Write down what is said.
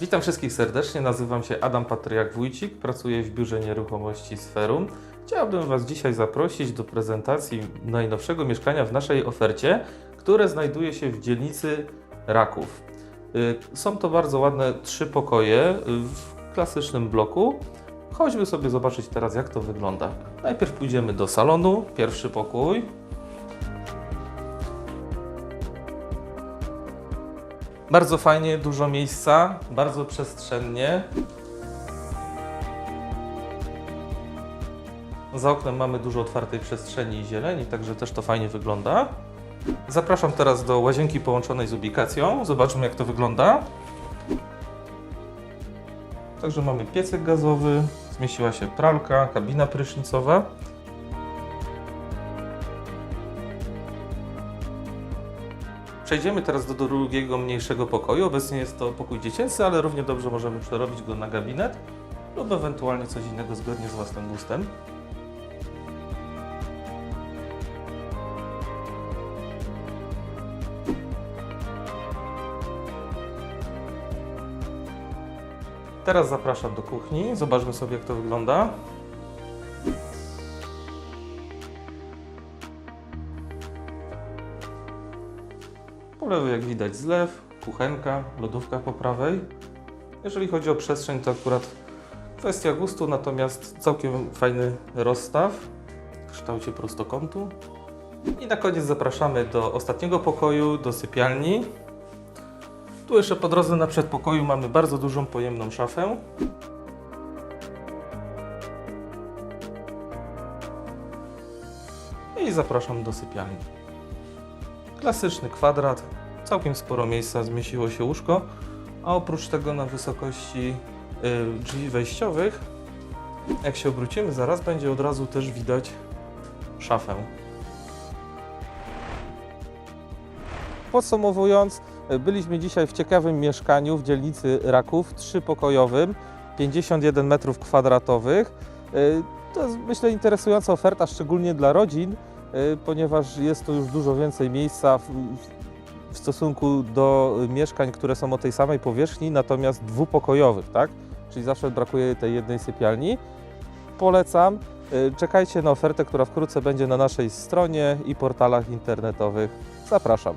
Witam wszystkich serdecznie, nazywam się Adam Patryjak-Wójcik, pracuję w Biurze Nieruchomości Sferum. Chciałbym Was dzisiaj zaprosić do prezentacji najnowszego mieszkania w naszej ofercie, które znajduje się w dzielnicy Raków. Y, Są to bardzo ładne trzy pokoje y, w klasycznym bloku. Chodźmy sobie zobaczyć teraz, jak to wygląda. Najpierw pójdziemy do salonu, pierwszy pokój. Bardzo fajnie, dużo miejsca, bardzo przestrzennie. Za oknem mamy dużo otwartej przestrzeni i zieleni, także też to fajnie wygląda. Zapraszam teraz do łazienki połączonej z ubikacją. Zobaczmy jak to wygląda. Także mamy piecek gazowy, zmieściła się pralka, kabina prysznicowa. Przejdziemy teraz do drugiego, mniejszego pokoju. Obecnie jest to pokój dziecięcy, ale równie dobrze możemy przerobić go na gabinet lub ewentualnie coś innego zgodnie z własnym gustem. Teraz zapraszam do kuchni. Zobaczmy sobie, jak to wygląda. Po lewej, jak widać, zlew, kuchenka, lodówka po prawej. Jeżeli chodzi o przestrzeń, to akurat kwestia gustu, natomiast całkiem fajny rozstaw w kształcie prostokątu. I na koniec zapraszamy do ostatniego pokoju, do sypialni. Tu jeszcze po drodze na przedpokoju mamy bardzo dużą pojemną szafę. I zapraszam do sypialni. Klasyczny kwadrat, całkiem sporo miejsca zmieściło się łóżko, a oprócz tego na wysokości y, drzwi wejściowych, jak się obrócimy, zaraz będzie od razu też widać szafę. Podsumowując, y, byliśmy dzisiaj w ciekawym mieszkaniu w dzielnicy Raków, trzypokojowym, 51 metrów kwadratowych. Y, To jest myślę interesująca oferta, szczególnie dla rodzin, ponieważ jest tu już dużo więcej miejsca w, w- w stosunku do mieszkań, które są o tej samej powierzchni, natomiast dwupokojowych, tak? Czyli zawsze brakuje tej jednej sypialni. Polecam. Y, Czekajcie na ofertę, która wkrótce będzie na naszej stronie i portalach internetowych. Zapraszam.